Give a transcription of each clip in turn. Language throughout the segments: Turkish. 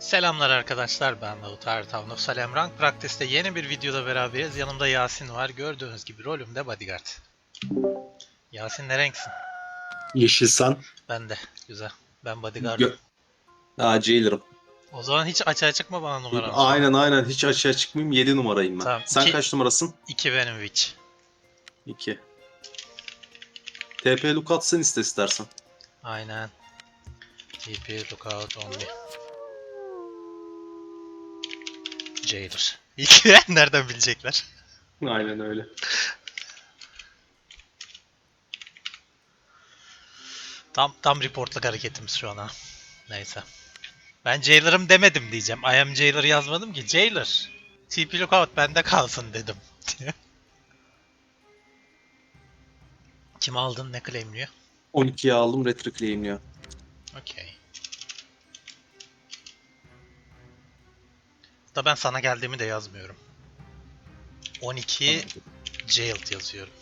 Selamlar arkadaşlar ben Davut Ertavnuk Salem Rank Practice'te yeni bir videoda beraberiz. Yanımda Yasin var. Gördüğünüz gibi rolümde bodyguard. Yasin ne renksin? Yeşilsan. Ben de. Güzel. Ben bodyguard'ım. Gö Aa, Jailer'ım. O zaman hiç açığa çıkma bana numaranı. Aynen aynen hiç aşağı çıkmayayım 7 numarayım ben. Tamam, Sen iki- kaç numarasın? 2 benim witch. 2. TP look atsın iste istersen. Aynen. TP lookout only. Jailer. Nereden bilecekler? Aynen öyle. Tam tam reportluk hareketimiz şu an ha. Neyse. Ben Jailer'ım demedim diyeceğim. I am Jailer yazmadım ki. Jailer. TP lookout bende kalsın dedim. Kim aldın ne claimliyor? 12'ye aldım retro claimliyor. Okey. Da ben sana geldiğimi de yazmıyorum. 12 jailed yazıyorum.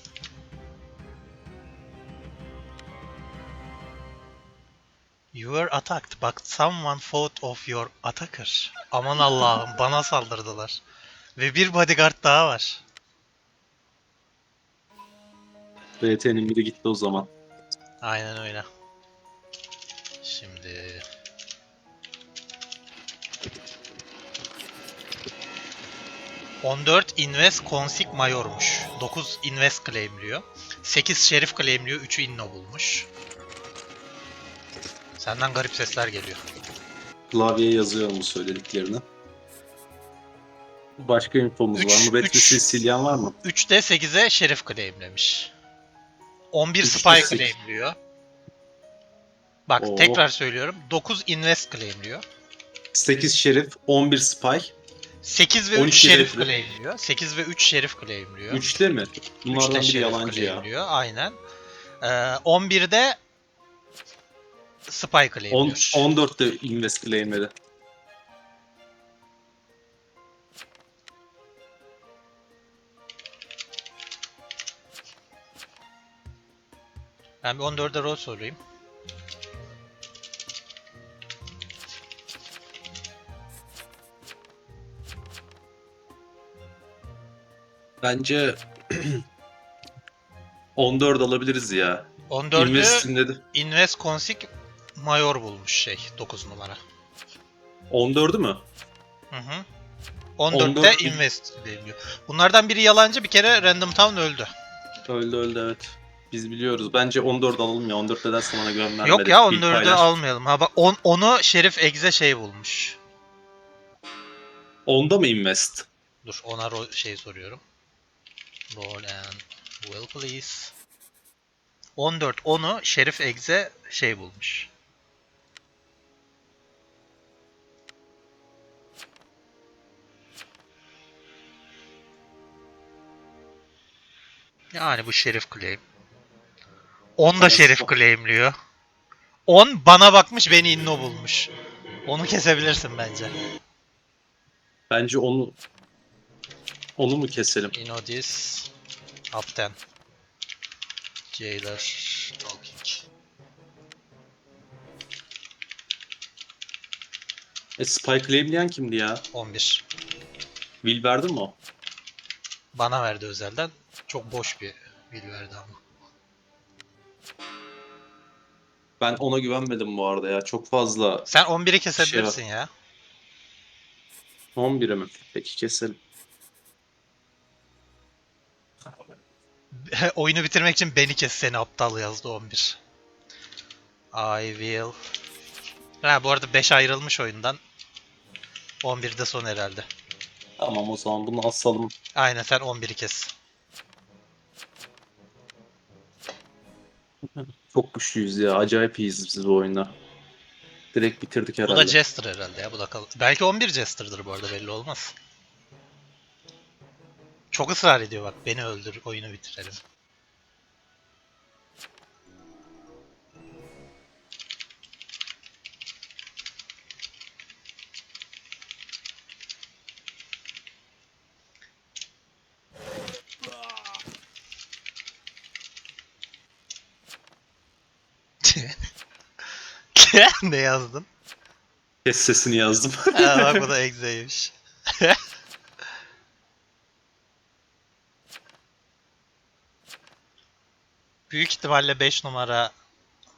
You were attacked but someone fought off your attacker. Aman Allah'ım bana saldırdılar. Ve bir bodyguard daha var. RT'nin biri gitti o zaman. Aynen öyle. Şimdi... ...14 invest konsik mayormuş. 9 invest claimliyor. 8 şerif claimliyor. 3'ü inno bulmuş. Senden garip sesler geliyor. Klavyeye yazıyorum bu söylediklerini. Başka infomuz Üç- var mı? Retro üç- Sicilyan var mı? 3'te 8'e şerif claimlemiş. 11 Üçte spy sekiz. claimliyor. Bak Oo. tekrar söylüyorum. 9 invest claimliyor. 8 şerif, 11 spy. 8 ve 3 12 şerif refre. claimliyor. 8 ve 3 şerif claimliyor. 3'te mi? Bunlardan biri yalancı ya. Aynen. Ee, 11'de spy claimliyor. 14'te invest claimleri. Ben bir 14'e rol sorayım. Bence 14 alabiliriz ya. 14'ü Invest'in dedi. Invest Consig Mayor bulmuş şey 9 numara. 14'ü mü? Hı hı. 14'te 14 Invest claimliyor. Bunlardan biri yalancı bir kere Random Town öldü. Öldü öldü evet. Biz biliyoruz. Bence 14 alalım ya. 14 edersen bana güven vermedi. Yok ya İlk 14'ü paylaş. almayalım. Ha bak on, onu Şerif Egze şey bulmuş. Onda mı invest? Dur ona şey soruyorum. Roll and will please. 14 onu Şerif Egze şey bulmuş. Yani bu Şerif claim. 10 da Şerif claimliyor. 10 bana bakmış beni inno bulmuş. Onu kesebilirsin bence. Bence onu onu mu keselim? Inodis Up 10 Jailer Talking E, Spy claimleyen kimdi ya? 11 Will verdin mi o? Bana verdi özelden. Çok boş bir will verdi ama. Ben ona güvenmedim bu arada ya. Çok fazla Sen 11'i kesebilirsin ya. 11'e mi? Peki keselim. Oyunu bitirmek için beni kes seni aptal yazdı 11. I will. Ha bu arada 5 ayrılmış oyundan. 11'de son herhalde. Tamam o zaman bunu asalım. Aynen sen 11'i kes. Çok güçlüyüz ya. Acayip iyiyiz biz bu oyunda. Direkt bitirdik Bu herhalde. da Jester herhalde ya. Bu da kal- Belki 11 Jester'dır bu arada belli olmaz. Çok ısrar ediyor bak beni öldür oyunu bitirelim. ne yazdın? Kes sesini yazdım. Aa, bak bu da egzeymiş. Büyük ihtimalle 5 numara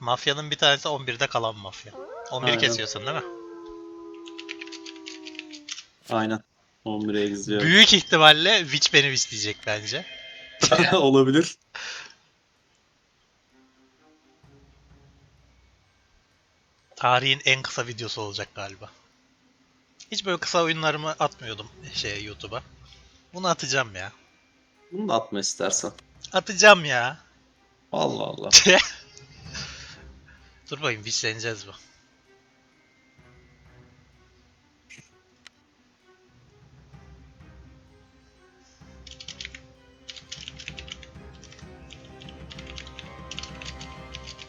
mafyanın bir tanesi 11'de kalan mafya. 11'i Aynen. kesiyorsun değil mi? Aynen. 11'e izliyor. Büyük ihtimalle Witch beni Witch bence. Olabilir. Tarihin en kısa videosu olacak galiba. Hiç böyle kısa oyunlarımı atmıyordum şeye YouTube'a. Bunu atacağım ya. Bunu da atma istersen. Atacağım ya. Allah Allah. Dur bakayım Witch'leneceğiz bu.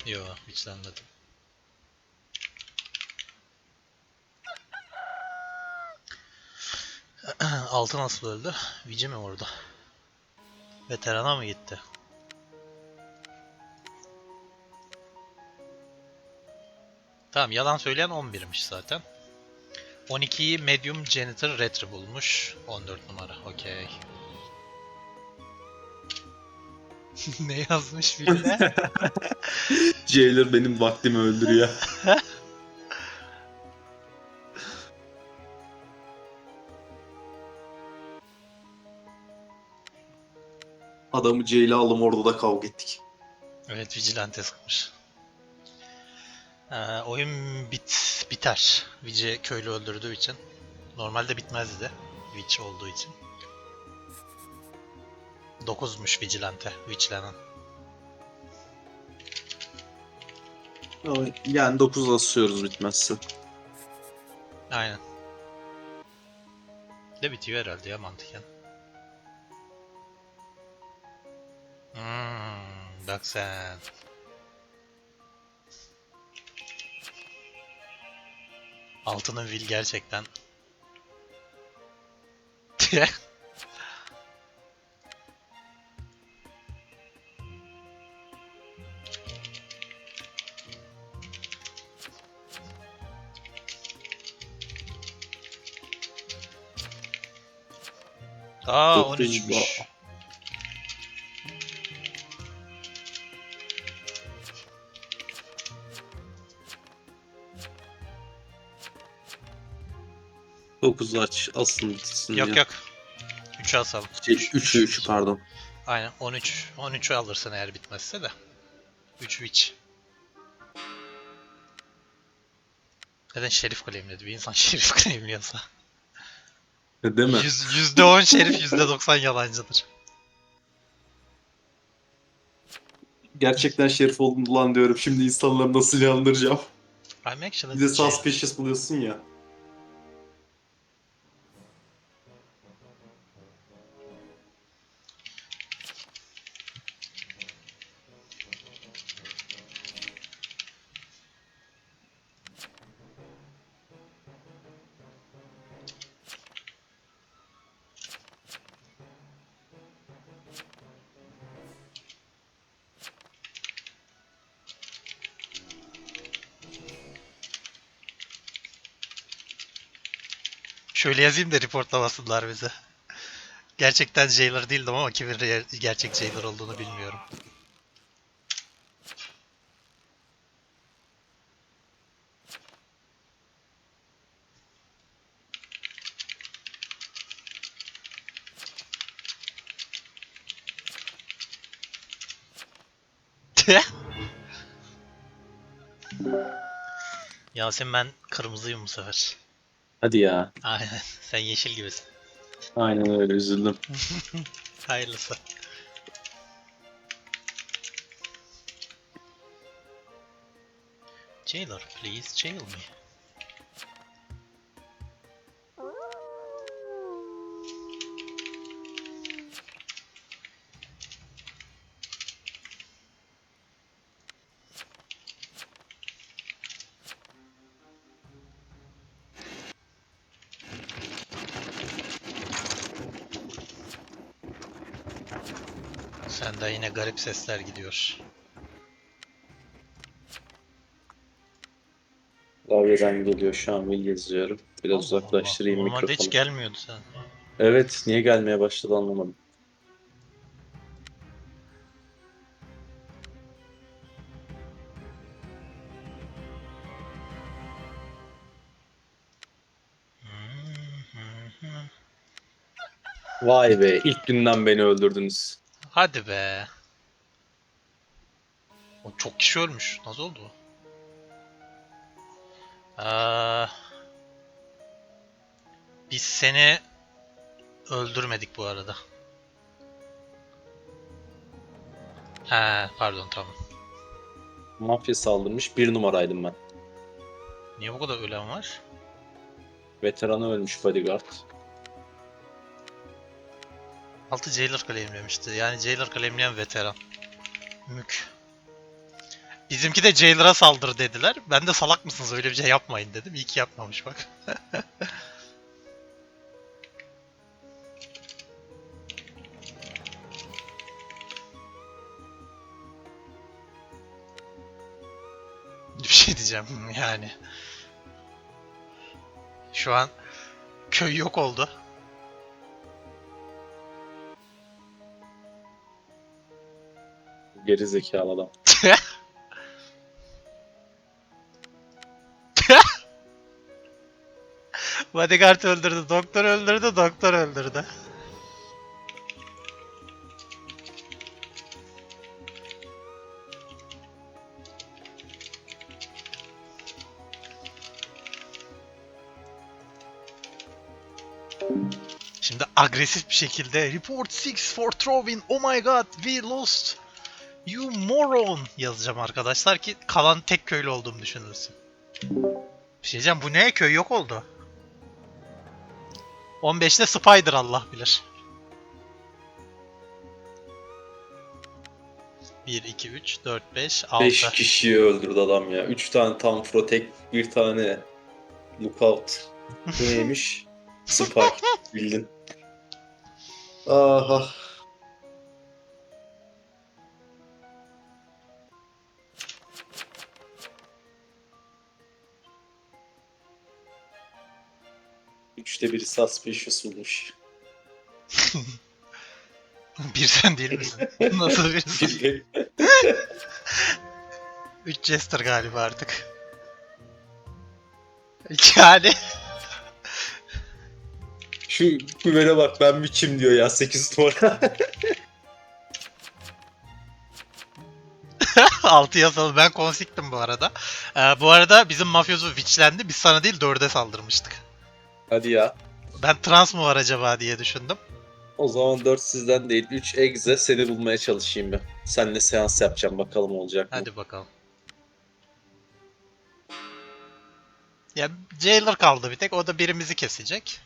Yo, Witch'lenmedim. Altı nasıl öldü? Vici mi vurdu? Veterana mı gitti? Tamam yalan söyleyen 11'miş zaten. 12'yi Medium Janitor Retro bulmuş. 14 numara. Okey. ne yazmış Ville? Jailer benim vaktimi öldürüyor. Adamı jail'e aldım orada da kavga ettik. evet Vigilante sıkmış. Ee, oyun bit biter. Vici köylü öldürdüğü için. Normalde bitmezdi. Witch olduğu için. 9'muş Vigilante. Witchlenen. Yani 9 asıyoruz bitmezse. Aynen. De bitiyor herhalde ya mantıken. Hmm, bak sen. Altının vil gerçekten. Aa Dokuz 13'müş. Bu. Dokuz aç asın bitsin Yok ya. yok. 3'ü asalım. Şey, 3'ü 3'ü pardon. Aynen 13. 13'ü alırsın eğer bitmezse de. 3 witch. Neden şerif claimledi? Bir insan şerif claimliyorsa. E, Değil mi? Yüz- %10 şerif %90 yalancıdır. Gerçekten şerif oldum lan diyorum. Şimdi insanları nasıl yandıracağım? I'm actually Bir de suspicious buluyorsun ya. Şöyle yazayım da reportlamasınlar bizi. Gerçekten jailer değildim ama kimin gerçek jailer olduğunu bilmiyorum. Yasin ben kırmızıyım bu sefer. Hadi ya. Aynen. Sen yeşil gibisin. Aynen öyle üzüldüm. Hayırlısı. Jailer, please jail me. Senden yine garip sesler gidiyor. Klavyeden geliyor şu an Will yazıyorum. Biraz Allah uzaklaştırayım Allah. Normalde hiç mikrofonu. gelmiyordu sen. Evet niye gelmeye başladı anlamadım. Vay be ilk günden beni öldürdünüz. Hadi be. O çok kişi ölmüş. Nasıl oldu? Aa, biz seni öldürmedik bu arada. He, pardon tamam. Mafya saldırmış bir numaraydım ben. Niye bu kadar ölen var? Veteranı ölmüş bodyguard. Altı Jailer claimlemişti. Yani Jailer claimleyen veteran. Mük. Bizimki de Jailer'a saldır dediler. Ben de salak mısınız öyle bir şey yapmayın dedim. İyi ki yapmamış bak. bir şey diyeceğim yani. Şu an köy yok oldu. Geri zekalı adam. Bodyguard öldürdü, doktor öldürdü, doktor öldürdü. Şimdi agresif bir şekilde Report 6 for throwing, oh my god, we lost. You moron yazacağım arkadaşlar ki kalan tek köylü olduğumu düşünülsün. Bir şey diyeceğim bu ne? Köy yok oldu. 15'te Spider Allah bilir. 1, 2, 3, 4, 5, 6. 5 kişiyi öldürdü adam ya. 3 tane tam protect, bir tane lookout. Bu neymiş? Spy. Bildin. Aha. Üçte biri suspicious bulmuş. bir sen değil misin? Nasıl birisin? Biri 3 Jester galiba artık. Yani Şu güvene bak ben bir kim diyor ya 8 numara. 6 yazılı ben konsiktim bu arada. Ee, bu arada bizim mafyozu witchlendi. Biz sana değil 4'e saldırmıştık. Hadi ya. Ben trans mı var acaba diye düşündüm. O zaman 4 sizden değil 3 egze seni bulmaya çalışayım ben. Seninle seans yapacağım bakalım olacak mı? Hadi bakalım. Ya Jailer kaldı bir tek. O da birimizi kesecek.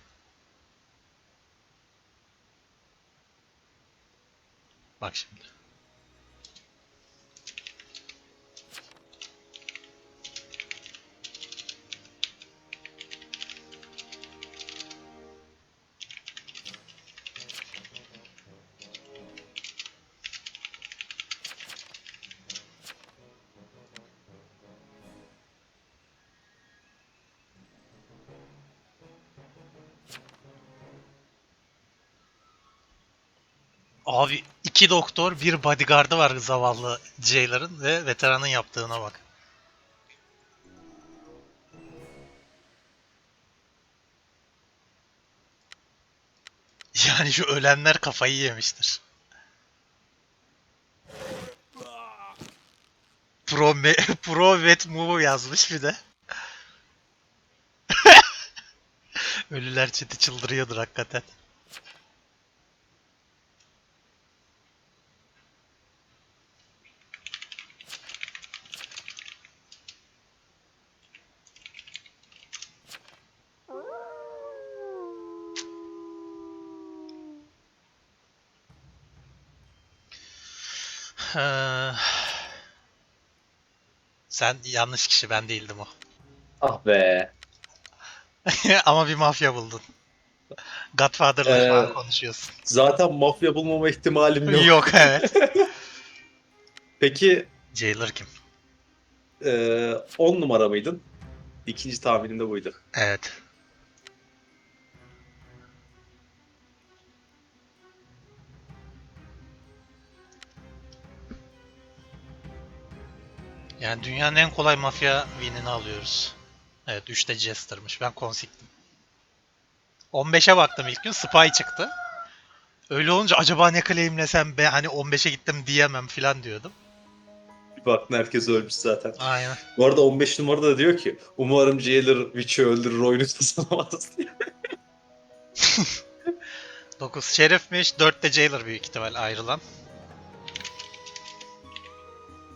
Bak şimdi. Abi iki doktor, bir bodyguard'ı var zavallı Jailer'ın ve veteranın yaptığına bak. Yani şu ölenler kafayı yemiştir. Pro, me- Pro Vet Move yazmış bir de. Ölüler çeti çıldırıyordur hakikaten. Sen yanlış kişi ben değildim o. Ah be. Ama bir mafya buldun. Godfather'la Ee, konuşuyorsun. Zaten mafya bulmama ihtimalim yok. Yok evet. Peki Jailer kim? eee 10 numara mıydın? İkinci tahminim de buydu. Evet. Yani dünyanın en kolay mafya winini alıyoruz. Evet 3'te Jester'mış. Ben konsiktim. 15'e baktım ilk gün. Spy çıktı. Öyle olunca acaba ne claimlesem be hani 15'e gittim diyemem falan diyordum. Bir baktın herkes ölmüş zaten. Aynen. Bu arada 15 numarada da diyor ki umarım Jailer Witch'i öldürür oyunu kazanamaz diye. 9 Şerif'miş. 4'te Jailer büyük ihtimal ayrılan.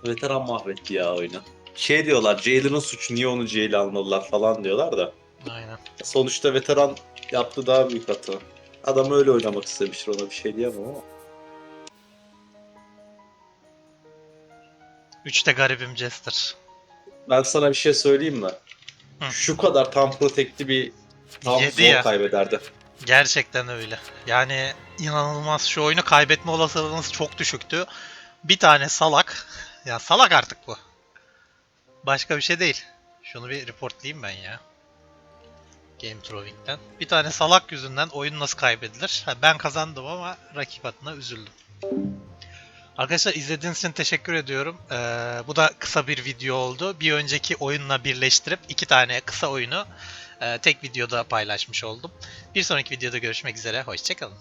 Veteran mahvetti ya oyunu. Şey diyorlar Jailer'ın suçu niye onu jail almadılar falan diyorlar da. Aynen. Sonuçta veteran yaptı daha büyük hata. Adam öyle oynamak istemiştir ona bir şey diyemem ama. 3'te garibim Jester. Ben sana bir şey söyleyeyim mi? Hı. Şu kadar tam protekti bir tam Yedi zor ya. kaybederdi. Gerçekten öyle. Yani inanılmaz şu oyunu kaybetme olasılığınız çok düşüktü. Bir tane salak. Ya salak artık bu. Başka bir şey değil. Şunu bir reportlayayım ben ya. Game Throwing'den. Bir tane salak yüzünden oyun nasıl kaybedilir? Ha, ben kazandım ama rakip adına üzüldüm. Arkadaşlar izlediğiniz için teşekkür ediyorum. Ee, bu da kısa bir video oldu. Bir önceki oyunla birleştirip iki tane kısa oyunu e, tek videoda paylaşmış oldum. Bir sonraki videoda görüşmek üzere. Hoşçakalın.